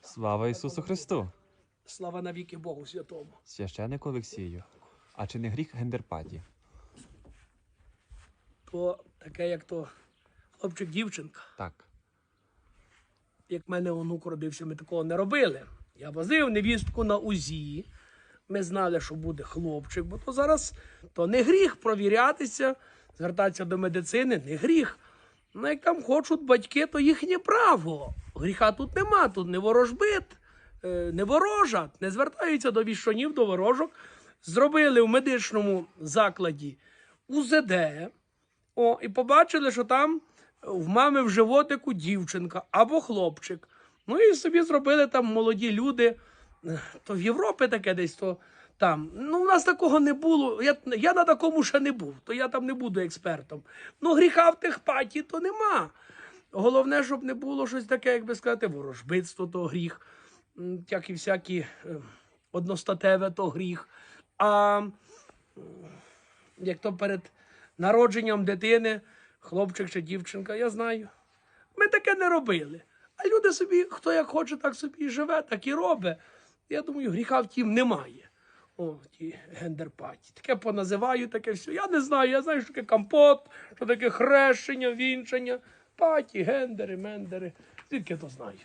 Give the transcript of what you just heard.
Слава Ісусу Христу! Слава навіки Богу Святому. Священнику Олексію. А чи не гріх гендерпатії? То таке, як то хлопчик-дівчинка. Так. Як в мене онук родився, ми такого не робили. Я возив невістку на УЗІ. Ми знали, що буде хлопчик, бо то зараз то не гріх провірятися, звертатися до медицини, не гріх. Ну, як там хочуть батьки, то їхнє право. Гріха тут нема, тут не ворожбит, е, не ворожать, не звертаються до віщунів, до ворожок. Зробили в медичному закладі УЗД, о, і побачили, що там в мами в животику дівчинка або хлопчик. Ну і собі зробили там молоді люди. Е, То в Європі таке десь то там. Ну, у нас такого не було. Я, я на такому ще не був, то я там не буду експертом. Ну, гріха в тих паті то нема. Головне, щоб не було щось таке, як би сказати, ворожбитство то гріх, як і всякі е, одностатеве то гріх. А як то перед народженням дитини, хлопчик чи дівчинка, я знаю. Ми таке не робили. А люди собі, хто як хоче, так собі і живе, так і робить. Я думаю, гріха в тім немає. О, ті гендерпаті. Таке поназиваю, таке все. Я не знаю, я знаю, що таке компот, що таке хрещення, вінчення, паті, гендери, мендери. Звідки я то знаю?